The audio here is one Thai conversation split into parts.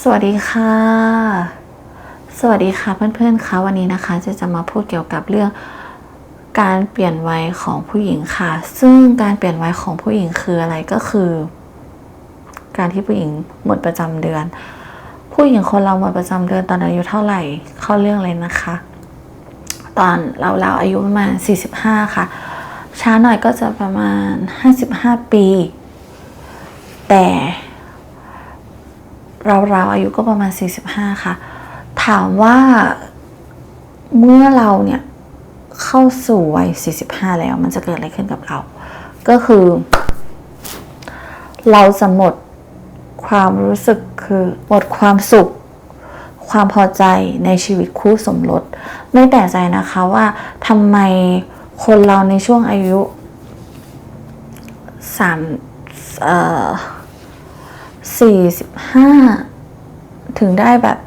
สวัสดีค่ะ สวัสดีค่ะเพื่อนๆคะวันนี้นะคะจะจะมาพูดเกี่ยวกับเรื่องการเปลี่ยนวัยของผู้หญิงค่ะ ซึ่งการเปลี่ยนวัยของผู้หญิงคืออะไรก็คือ การที่ผู้หญิงหมดประจำเดือน ผู้หญิงคนเราหมดประจำเดือนตอนอายุเท่าไหร่เข้าเรื่องเลยนะคะ ตอนเราเราอายุประมาณ45 ค่ะ ช้าหน่อยก็จะประมาณ 55 ปี แต่ ราๆอายุก็ประมาณ 45 ค่ะ ถามว่าเมื่อเราเนี่ยเข้าสู่วัย 45 แล้ว มันจะเกิดอะไรขึ้นกับเรา ก็คือ เราจะหมดความรู้สึกคือหมดความสุข ความพอใจในชีวิตคู่สมรส ไม่แปลกใจนะคะว่าทำไมคนเราในช่วงอายุสามเอ่อ สี่สิบห้าถึงได้แบบ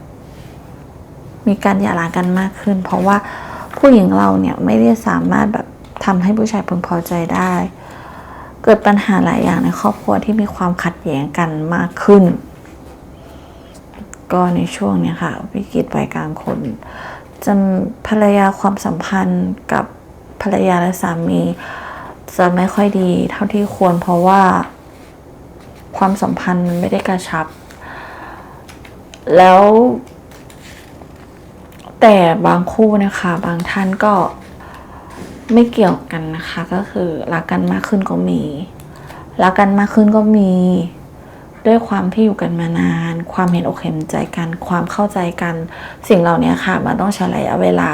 มีการหย่าร้างกันมากขึ้น เพราะว่าผู้หญิงเราเนี่ยไม่ได้สามารถแบบทำให้ผู้ชายพึงพอใจได้ เกิดปัญหาหลายอย่างในครอบครัวที่มีความขัดแย้งกันมากขึ้น ก็ในช่วงเนี้ยค่ะ วิกฤตวัยกลางคนจะภรรยาความสัมพันธ์กับภรรยาและสามี จะไม่ค่อยดีเท่าที่ควรเพราะว่า ความสัมพันธ์มันไม่ได้กระชับ แล้ว แต่บางคู่นะคะ บางท่านก็ไม่เกี่ยวกันนะคะ ก็คือรักกันมากขึ้นก็มีรักกันมากขึ้นก็มี ด้วยความที่อยู่กันมานาน ความเห็นอกเห็นใจกัน ความเข้าใจกัน สิ่งเหล่านี้ค่ะ มันต้องใช้ระยะเวลา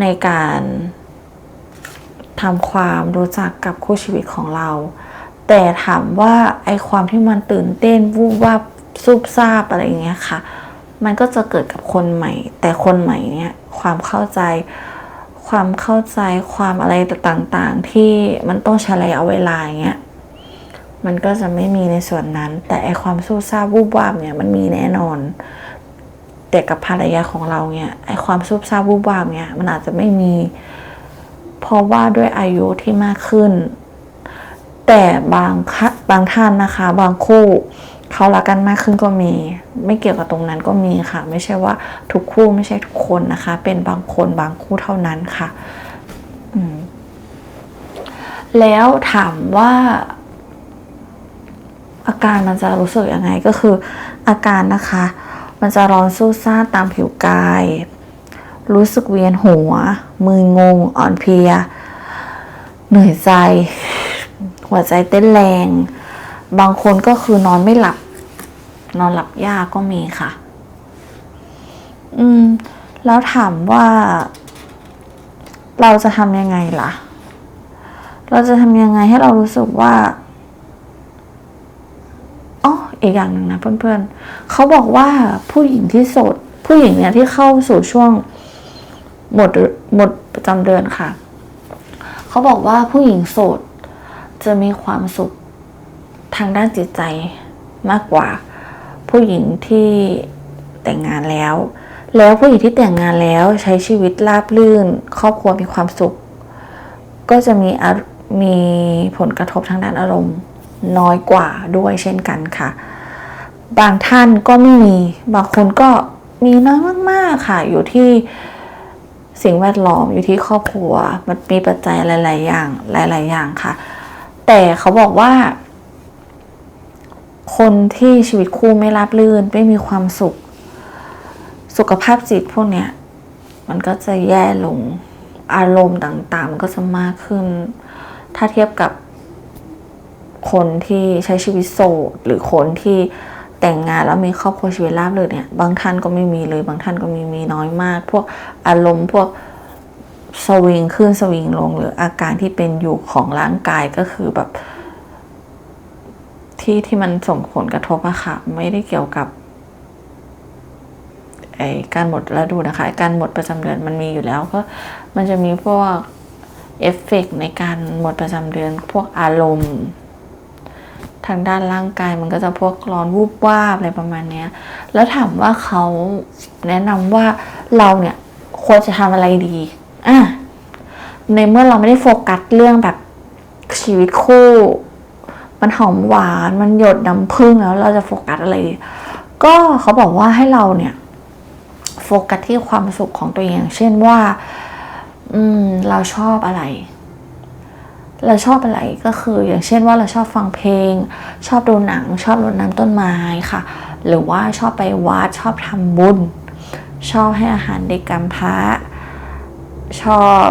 ในการทำความรู้จักกับคู่ชีวิตของเรา แต่ถามว่าไอความที่มันตื่นเต้นวูบว่าบซุบซาบอะไรอย่างเงี้ยค่ะ มันก็จะเกิดกับคนใหม่ แต่คนใหม่เนี่ยความเข้าใจความเข้าใจความอะไรต่างๆ ที่มันต้องใช้ระยะเวลาเงี้ยมันก็จะไม่มีในส่วนนั้น แต่ไอความสู้ซาบวูบวาบเนี่ยมันมีแน่นอน แต่กับภรรยาของเราเนี่ยไอความซุบซาบวูบวาบเนี่ยมันอาจจะไม่มี เพราะว่าด้วยอายุที่มากขึ้น แต่บางค่ะบางท่านนะคะ บางคู่เขารักกันมากขึ้นก็มี ไม่เกี่ยวกับตรงนั้นก็มีค่ะ ไม่ใช่ว่าทุกคู่ไม่ใช่ทุกคนนะคะ เป็นบางคนบางคู่เท่านั้นค่ะแล้วถามว่าอาการมันจะรู้สึกยังไงก็คือ อาการนะคะ มันจะร้อนสู้ซ่าตามผิวกาย รู้สึกเวียนหัว มืองงอ่อนเพลีย เหนื่อยใจ หัวใจเต้นแรง บางคนก็คือนอนไม่หลับ นอนหลับยากก็มีค่ะ อืม แล้วถามว่า เราจะทำยังไงล่ะ เราจะทำยังไงให้เรารู้สึกว่าอ๋ออีกอย่างหนึ่งนะเพื่อนๆเขาบอกว่าผู้หญิงที่โสดผู้หญิงเนี่ยที่เข้าสู่ช่วงหมดหมดประจำเดือนค่ะ เขาบอกว่าผู้หญิงโสด จะมีความสุขทางด้านจิตใจมากกว่า ผู้หญิงที่แต่งงานแล้ว แล้วผู้หญิงที่แต่งงานแล้วใช้ชีวิตราบรื่น ครอบครัวมีความสุข ก็จะมีมีผลกระทบทางด้านอารมณ์ น้อยกว่าด้วยเช่นกันค่ะ บางท่านก็ไม่มี บางคนก็มีน้อยมากๆค่ะ อยู่ที่สิ่งแวดล้อมอยู่ที่ครอบครัว มันมีปัจจัยหลาย ๆ อย่าง หลาย ๆ อย่างค่ะ แต่เขาบอกว่า คนที่ชีวิตคู่ไม่ราบรื่น ไม่มีความสุข สุขภาพจิตพวกเนี้ย มันก็จะแย่ลงอารมณ์ต่างๆ มันก็จะมากขึ้น ถ้าเทียบกับคนที่ใช้ชีวิตโสดหรือคนที่แต่งงานแล้วมีครอบครัวชีวิตราบรื่นเนี่ย บางท่านก็ไม่มีเลย บางท่านก็มีมีน้อยมาก พวกอารมณ์พวก สวิงขึ้นสวิงลงหรืออาการที่เป็นอยู่ของร่างกายก็คือแบบ ที่ที่มันส่งผลกระทบอะค่ะ ไม่ได้เกี่ยวกับไอการหมดฤดูนะคะ การหมดประจำเดือนมันมีอยู่แล้วก็มันจะมีพวกเอฟเฟกต์ในการหมดประจำเดือน พวกอารมณ์ ทางด้านร่างกายมันก็จะพวกร้อนวูบวาบอะไรประมาณนี้แล้วถามว่าเขาแนะนำว่าเราเนี่ยควรจะทำอะไรดี อะในเมื่อเราไม่ได้โฟกัสเรื่องแบบชีวิตคู่ มันหอมหวานมันหยดน้ำผึ้งแล้วเราจะโฟกัสอะไร ก็เขาบอกว่าให้เราเนี่ย โฟกัสที่ความสุขของตัวเองอย่างเช่นว่า อืม เราชอบอะไร เราชอบอะไรก็คือ อย่างเช่นว่าเราชอบฟังเพลง ชอบดูหนัง ชอบรดน้ำต้นไม้ค่ะ หรือว่าชอบไปวัดชอบทำบุญ ชอบให้อาหารเด็กกำพร้า ชอบ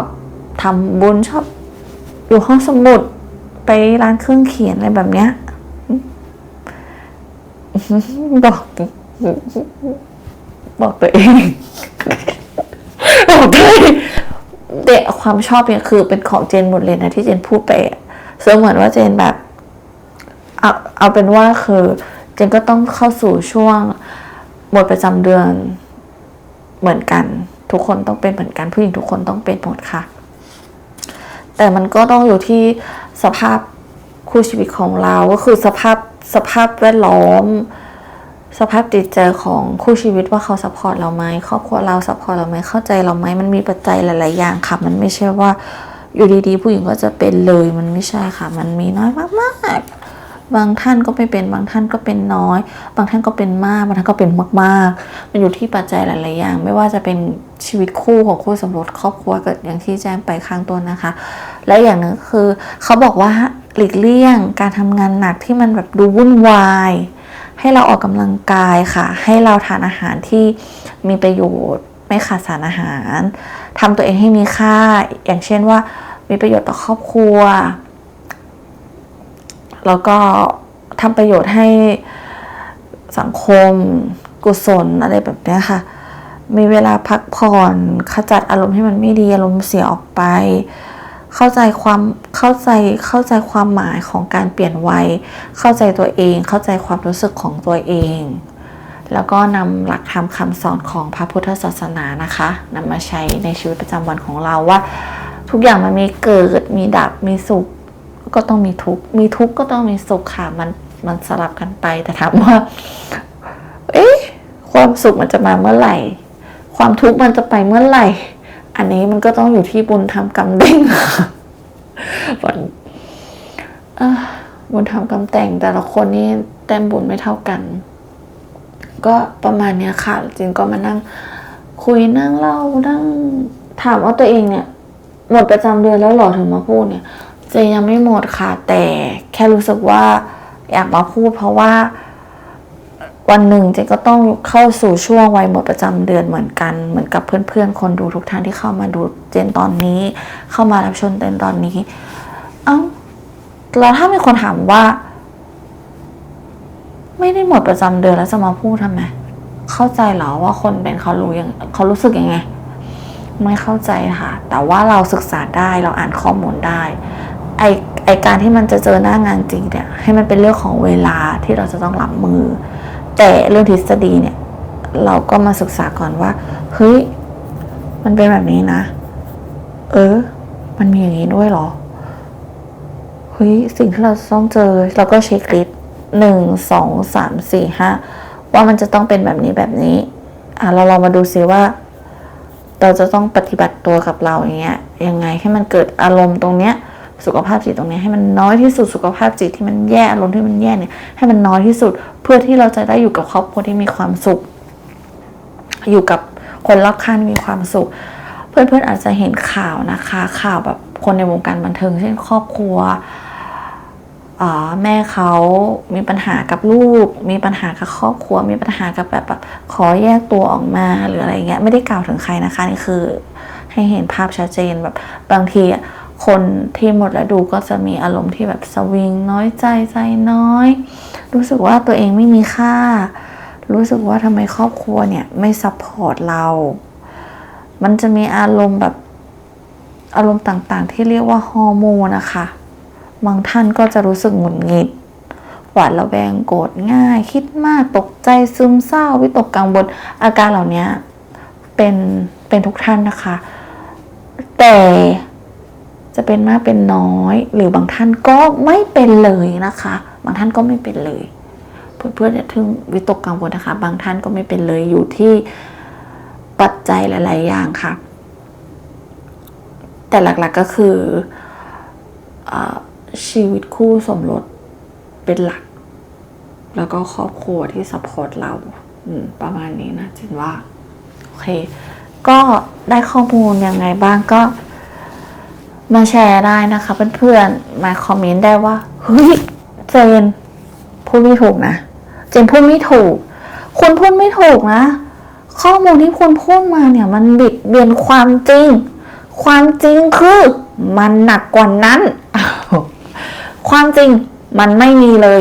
ทำบุญชอบ อยู่ห้องสมุดไปร้านเครื่องเขียนอะไรแบบเนี้ยบอก บอกตัวเองบอกตัวเองเด็กความชอบเนี่ยคือเป็นของเจนหมดเลยนะที่เจนพูดไปซึ่งเหมือนว่าเจนแบบเอาเอาเป็นว่าคือเจนก็ต้องเข้าสู่ช่วงหมดประจำเดือนเหมือนกัน ทุกคนต้องเป็นเหมือนกันผู้หญิงทุกคนต้องเป็นหมดค่ะ แต่มันก็ต้องอยู่ที่สภาพคู่ชีวิตของเราก็คือสภาพสภาพแวดล้อม สภาพจิตใจของคู่ชีวิตว่าเขาซัพพอร์ตเราไหมครอบครัวเราซัพพอร์ตเราไหมเข้าใจเราไหมมันมีปัจจัยหลาย ๆ อย่างค่ะ มันไม่ใช่ว่าอยู่ดี ๆ ผู้หญิงก็จะเป็นเลยมันไม่ใช่ค่ะ มันมีน้อยมาก ๆ บางท่านก็ไม่เป็น บางท่านก็เป็นน้อย บางท่านก็เป็นมาก บางท่านก็เป็นมาก ๆ มันอยู่ที่ปัจจัยหลาย ๆ อย่าง ไม่ว่าจะเป็นชีวิตคู่ของคู่สมรสครอบครัวเกิดอย่างที่แจ้งไปข้างต้นนะคะ และอย่างหนึงคือเขาบอกว่าหลีกเลี่ยงการทำงานหนักที่มันแบบดูวุ่นวาย ให้เราออกกำลังกายค่ะ ให้เราทานอาหารที่มีประโยชน์ ไม่ขาดสารอาหารทำตัวเองให้มีค่า อย่างเช่นว่ามีประโยชน์ต่อครอบครัว แล้วก็ทำประโยชน์ให้สังคม กุศลอะไรแบบนี้ค่ะ มีเวลาพักผ่อนขจัดอารมณ์ที่มันไม่ดีอารมณ์เสียออกไป เข้าใจความเข้าใจเข้าใจความหมายของการเปลี่ยนวัย เข้าใจตัวเอง เข้าใจความรู้สึกของตัวเอง แล้วก็นำหลักธรรมคำสอนของพระพุทธศาสนานะคะนำมาใช้ในชีวิตประจำวันของเราว่า ทุกอย่างมันมีเกิดมีดับมีสุข ก็ต้องมีทุกข์มีทุกข์ก็ต้องมีสุขค่ะมันมันสลับกันไปแต่ถามว่า เอ๊ะความสุขมันจะมาเมื่อไหร่ ความทุกข์มันจะไปเมื่อไหร่ อันนี้มันก็ต้องอยู่ที่บุญทำกรรมเด้งค่ะวันบุญทำกรรมแต่งแต่ละคนนี่แต้มบุญไม่เท่ากัน ก็ประมาณนี้ค่ะจริงก็มานั่ง คุยนั่งเล่านั่งถามว่าตัวเองเนี่ย หมดประจำเดือนแล้วหรอถึงมาพูดเนี่ย เจยังไม่หมดค่ะ แต่แค่รู้สึกว่าอยากมาพูดเพราะว่า วันหนึ่งเจก็ต้องเข้าสู่ช่วงวัยหมดประจำเดือนเหมือนกันเหมือนกับเพื่อนๆ คนดูทุกท่านที่เข้ามาดูเจนตอนนี้ เข้ามารับชมเจนตอนนี้ เอ้าแล้วถ้ามีคนถามว่า ไม่ได้หมดประจำเดือนแล้วจะมาพูดทำไมเข้าใจเหรอว่าคนเป็นเขารู้ยังเขารู้สึกยังไง ไม่เข้าใจค่ะ แต่ว่าเราศึกษาได้เราอ่านข้อมูลได้ ไอไอการที่มันจะเจอหน้างานจริงเนี่ยให้มันเป็นเรื่องของเวลาที่เราจะต้องรับมือ แต่เรื่องทฤษฎีเนี่ย เราก็มาศึกษาก่อนว่าเฮ้ยมันเป็นแบบนี้นะ เออ มันมีอย่างนี้ด้วยเหรอเฮ้ยสิ่งที่เราต้องเจอ เราก็เช็คลิสต์หนึ่งสองสามสี่ห้าว่ามันจะต้องเป็นแบบนี้แบบนี้ อะเราลองมาดูซิว่า เราจะต้องปฏิบัติตัวกับเราอย่างเงี้ยยังไงให้มันเกิดอารมณ์ตรงเนี้ย สุขภาพจิตตรงนี้ให้มันน้อยที่สุดสุขภาพจิตที่มันแย่อารมณ์ที่มันแย่เนี่ยให้มันน้อยที่สุด เพื่อที่เราจะได้อยู่กับครอบครัวที่มีความสุข อยู่กับคนรอบข้างมีความสุข เพื่อนๆอาจจะเห็นข่าวนะคะ ข่าวแบบคนในวงการบันเทิง เช่นครอบครัวแม่เขามีปัญหากับลูก มีปัญหากับครอบครัว มีปัญหากับแบบแบบขอแยกตัวออกมาหรืออะไรเงี้ย ไม่ได้กล่าวถึงใครนะคะ นี่คือให้เห็นภาพชัดเจนแบบบางทีอะ คนที่หมดแล้วดูก็จะมีอารมณ์ที่แบบสวิงน้อยใจใจน้อย รู้สึกว่าตัวเองไม่มีค่า รู้สึกว่าทำไมครอบครัวเนี่ยไม่ซัพพอร์ตเรา มันจะมีอารมณ์แบบอารมณ์ต่างๆ ที่เรียกว่าฮอร์โมนนะคะบางท่านก็จะรู้สึกหงุดหงิดหวาดระแวงโกรธง่าย คิดมากตกใจซึมเศร้า วิตกกังวลอาการเหล่านี้เป็นเป็นทุกท่านนะคะ แต่ จะเป็นมากเป็นน้อย หรือบางท่านก็ไม่เป็นเลยนะคะ บางท่านก็ไม่เป็นเลย เพื่อนๆอย่าทึ่งวิตกกังวลนะคะ บางท่านก็ไม่เป็นเลยอยู่ที่ปัจจัยหลาย ๆ อย่างค่ะ แต่หลัก ๆ ก็คืออชีวิตคู่สมรสเป็นหลัก แล้วก็ครอบครัวที่สปอร์ตเราประมาณนี้นะเจนว่า โอเค ก็ได้ข้อมูลยังไงบ้างก็ มาแชร์ได้นะคะเพื่อนๆ มาคอมเมนต์ได้ว่า เฮ้ย เจน พูดไม่ถูกนะ เจนพูดไม่ถูก คุณพูดไม่ถูกนะ ข้อมูลที่คุณพูดมาเนี่ย มันบิดเบียนความจริง ความจริงคือมันหนักกว่านั้น ความจริงมันไม่มีเลย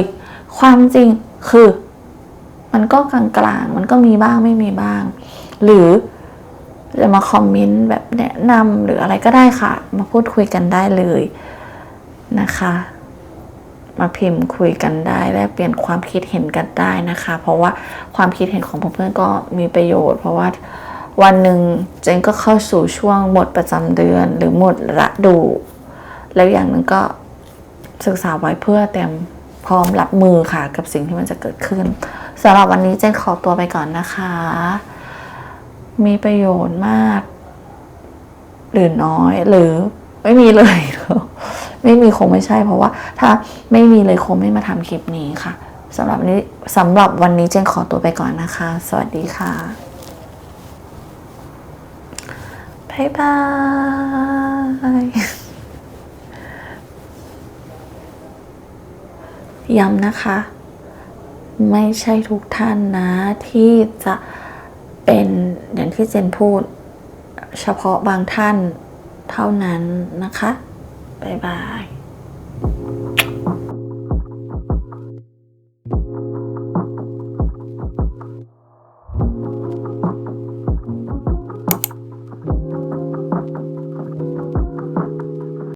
ความจริงคือ มันก็กลางๆ มันก็มีบ้างไม่มีบ้าง หรือ จะมาคอมเมนต์แบบแนะนำหรืออะไรก็ได้ค่ะ มาพูดคุยกันได้เลยนะคะ มาพิมพ์คุยกันได้แลกเปลี่ยนความคิดเห็นกันได้นะคะ เพราะว่าความคิดเห็นของเพื่อนๆก็มีประโยชน์ เพราะว่าวันหนึ่งเจนก็เข้าสู่ช่วงหมดประจำเดือนหรือหมดฤดู แล้วอย่างหนึ่งก็ศึกษาไว้เพื่อเตรียมพร้อมรับมือค่ะ กับสิ่งที่มันจะเกิดขึ้นสำหรับวันนี้เจนขอตัวไปก่อนนะคะ มีประโยชน์มาก หรือน้อยหรือไม่มีเลยไม่มีคงไม่ใช่ เพราะว่า ถ้าไม่มีเลยคงไม่มาทำคลิปนี้ค่ะสำหรับนี้สำหรับวันนี้เจนขอตัวไปก่อนนะคะ สวัสดีค่ะบ๊ายบายย้ำนะคะ ไม่ใช่ทุกท่านนะที่จะ เป็นอย่างที่เจนพูด เฉพาะบางท่านเท่านั้นนะคะ บ๊ายบาย